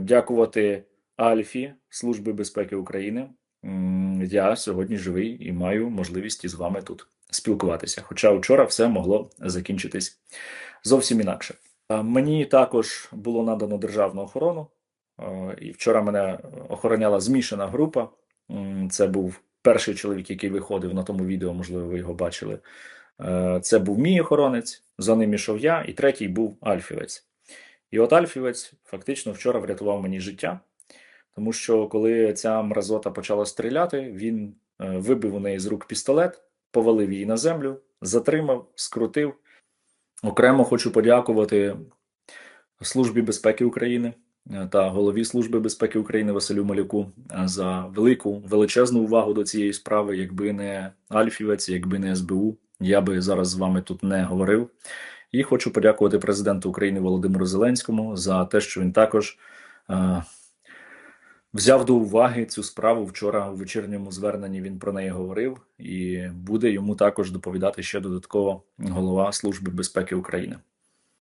дякувати Альфі Служби безпеки України. Я сьогодні живий і маю можливість із вами тут спілкуватися. Хоча вчора все могло закінчитись зовсім інакше. Мені також було надано державну охорону, і вчора мене охороняла змішана група. Це був перший чоловік, який виходив на тому відео, можливо, ви його бачили. Е, Це був мій охоронець, за ним ішов я, і третій був Альфівець. І от Альфівець фактично вчора врятував мені життя, тому що коли ця мразота почала стріляти, він е, вибив у неї з рук пістолет, повалив її на землю, затримав, скрутив. Окремо хочу подякувати Службі безпеки України е, та голові Служби безпеки України Василю Малюку е, за велику величезну увагу до цієї справи. Якби не Альфівець, якби не СБУ, я би зараз з вами тут не говорив. І хочу подякувати президенту України Володимиру Зеленському за те, що він також е, взяв до уваги цю справу. Вчора у вечірньому зверненні він про неї говорив, і буде йому також доповідати ще додатково голова Служби безпеки України.